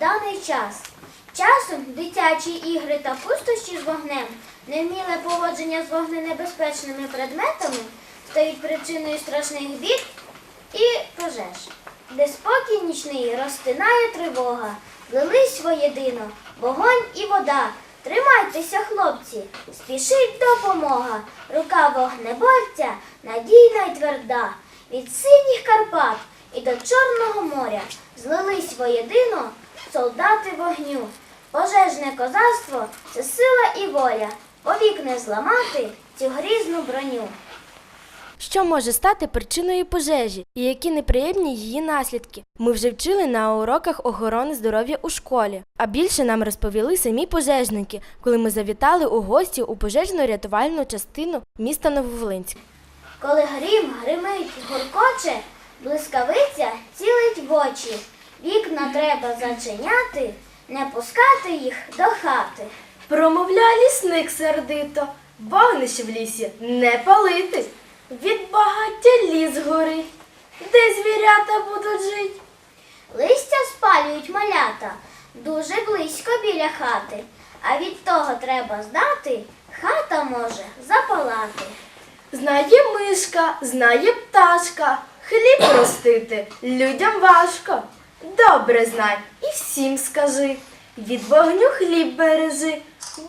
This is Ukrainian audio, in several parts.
в час. Часом дитячі ігри та пустощі з вогнем, невміле поводження з вогненебезпечними предметами стають причиною страшних бід і пожеж. Де спокій нічний розтинає тривога, влились воєдино вогонь і вода. Тримайтеся, хлопці, спішить допомога. Рука вогнеборця надійна й тверда. Від синіх Карпат і до Чорного моря злились воєдино солдати вогню. Пожежне козацтво це сила і воля. Повік не зламати цю грізну броню. Що може стати причиною пожежі і які неприємні її наслідки? Ми вже вчили на уроках охорони здоров'я у школі. А більше нам розповіли самі пожежники, коли ми завітали у гості у пожежно-рятувальну частину міста Нововолинськ. Коли грім гримить, гуркоче, блискавиця цілить в очі. Вікна треба зачиняти, не пускати їх до хати. Промовляє лісник сердито, вогнище в лісі не палити. Від багаття ліс горить, де звірята будуть жить. Листя спалюють малята дуже близько біля хати, а від того треба знати, хата може запалати. Знає мишка, знає пташка, хліб ростити людям важко. Добре знай і всім скажи. Від вогню хліб бережи,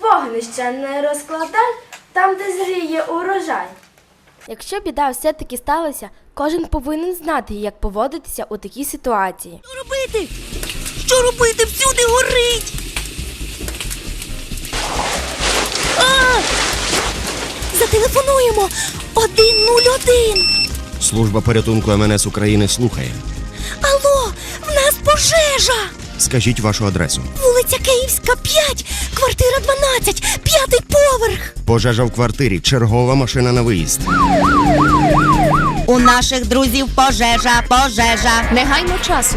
вогнища не розкладай там, де зріє урожай. Якщо біда все-таки сталася, кожен повинен знати, як поводитися у такій ситуації. Що робити? Що робити? Всюди горить. А! Зателефонуємо 101. Служба порятунку МНС України слухає. Пожежа. Скажіть вашу адресу. Вулиця Київська, 5, квартира 12, п'ятий поверх. Пожежа в квартирі. Чергова машина на виїзд. У наших друзів пожежа, пожежа. Негайно часу.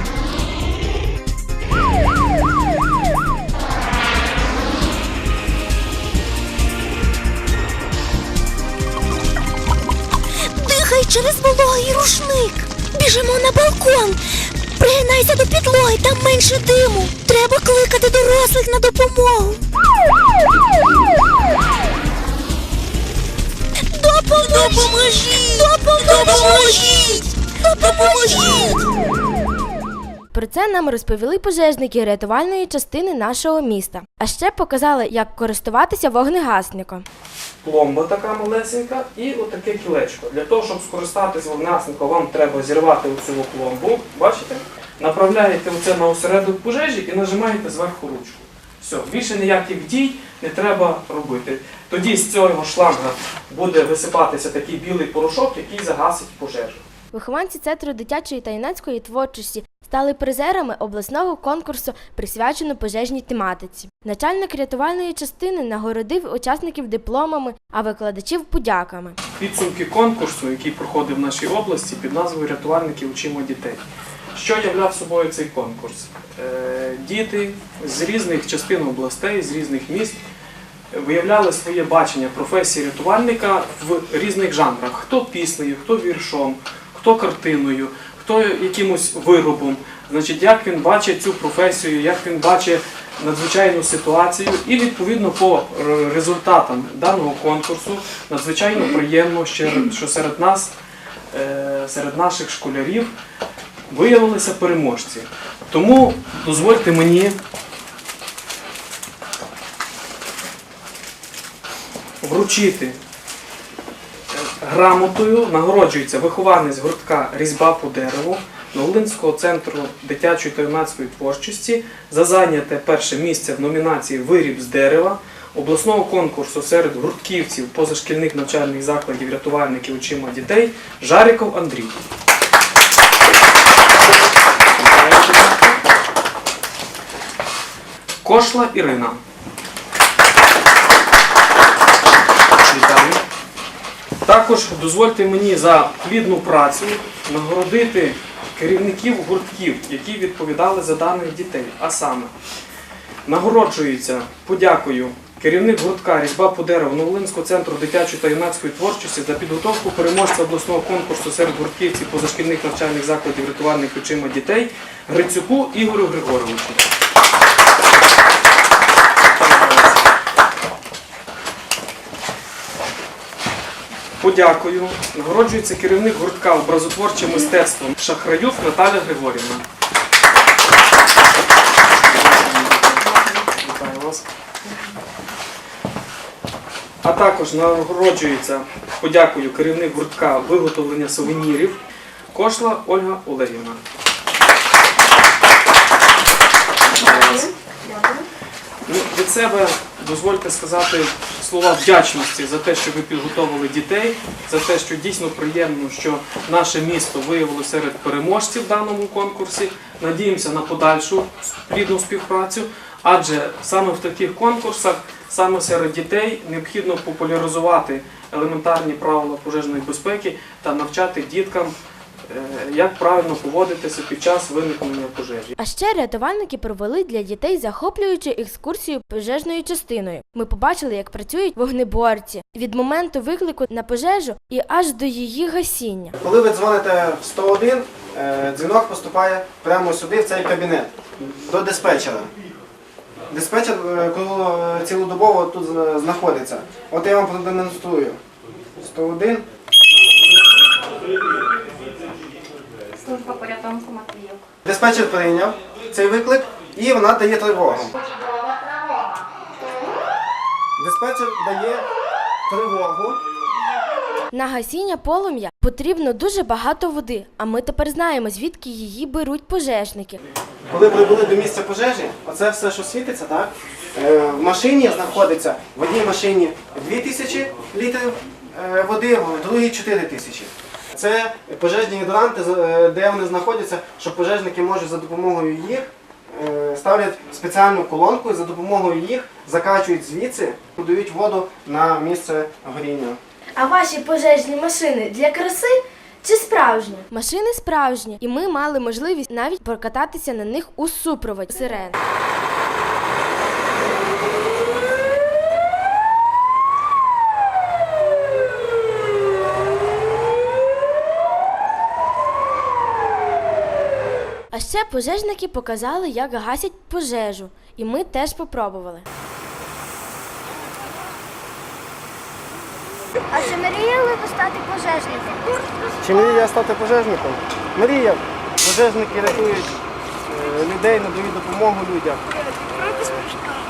Дихай через вологий рушник. Біжимо на балкон. Пригинайся до підлоги, там менше диму. Треба кликати дорослих на допомогу. Допоможіть! Допоможіть! Допоможіть! Про це нам розповіли пожежники рятувальної частини нашого міста. А ще показали, як користуватися вогнегасником. пломба така малесенька і отаке кілечко. Для того, щоб скористатися вогнасником, вам треба зірвати оцю пломбу, бачите? Направляєте оце на осередок пожежі і нажимаєте зверху ручку. Все, більше ніяких дій не треба робити. Тоді з цього шланга буде висипатися такий білий порошок, який загасить пожежу. Вихованці Центру дитячої та юнацької творчості стали призерами обласного конкурсу, присвяченого пожежній тематиці. Начальник рятувальної частини нагородив учасників дипломами, а викладачів подяками. Підсумки конкурсу, який проходив в нашій області під назвою Рятувальники учимо дітей. Що являв собою цей конкурс? Е, Діти з різних частин областей, з різних міст виявляли своє бачення професії рятувальника в різних жанрах: хто піснею, хто віршом, хто картиною, хто якимось виробом. Значить, як він бачить цю професію, як він бачить надзвичайну ситуацію, і відповідно по результатам даного конкурсу надзвичайно приємно, що серед нас, е, серед наших школярів, виявилися переможці. Тому дозвольте мені вручити грамотою нагороджується вихованець гуртка Різьба по дереву Новолинського центру дитячої та юнацької творчості за зайняте перше місце в номінації Виріб з дерева обласного конкурсу серед гуртківців позашкільних навчальних закладів рятувальників очима дітей Жариков Андрій. Кошла Ірина. Вітаю. Також дозвольте мені за плідну працю нагородити керівників гуртків, які відповідали за даних дітей. А саме, нагороджується подякою керівник гуртка Різьба по дереву Новолинського центру дитячої та юнацької творчості за підготовку переможця обласного конкурсу серед гуртківців позашкільних навчальних закладів рятувальних очима дітей Грицюку Ігорю Григоровичу. Подякую. Нагороджується керівник гуртка образотворче мистецтво Шахраюк Наталя Григорівна. Вітаю вас. А також нагороджується, подякую, керівник гуртка виготовлення сувенірів Кошла Ольга Олегівна. Ну, від себе дозвольте сказати слова вдячності за те, що ви підготовили дітей, за те, що дійсно приємно, що наше місто виявило серед переможців в даному конкурсі. Надіємося на подальшу плідну співпрацю, адже саме в таких конкурсах, саме серед дітей необхідно популяризувати елементарні правила пожежної безпеки та навчати діткам, як правильно поводитися під час виникнення пожежі. А ще рятувальники провели для дітей захоплюючу екскурсію пожежною частиною. Ми побачили, як працюють вогнеборці від моменту виклику на пожежу і аж до її гасіння. Коли ви дзвоните в 101, е, дзвінок поступає прямо сюди, в цей кабінет, до диспетчера. Диспетчер е, коли, е, цілодобово тут знаходиться. От я вам продемонструю. 101. Служба порятунку Матвійок. Диспетчер прийняв цей виклик і вона дає тривогу. Диспетчер дає тривогу. На гасіння полум'я потрібно дуже багато води, а ми тепер знаємо, звідки її беруть пожежники. Коли прибули до місця пожежі, оце все, що світиться, так? Е, в машині знаходиться в одній машині 2000 літрів е, води, в другій 4000. Це пожежні гідранти, е, де вони знаходяться, що пожежники можуть за допомогою їх е, ставлять спеціальну колонку і за допомогою їх закачують звідси, подають воду на місце горіння. А ваші пожежні машини для краси чи справжні? Машини справжні, і ми мали можливість навіть прокататися на них у супроводі сирен. Пожежники показали, як гасять пожежу, і ми теж попробували. А чи мріяли ви стати пожежником? Чи мріє стати пожежником? Мрія. Пожежники рятують е, людей, надають допомогу людям.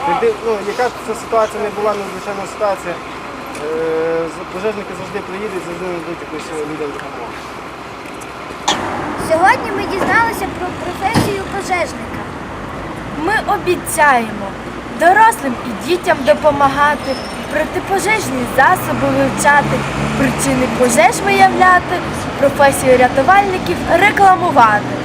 Люди- ну, яка б ця ситуація не була надзвичайна ситуація, е, пожежники завжди приїдуть, завжди нададуть якусь людям допомогу. Сьогодні ми дізналися про професію пожежника. Ми обіцяємо дорослим і дітям допомагати, протипожежні засоби вивчати, причини пожеж виявляти, професію рятувальників рекламувати.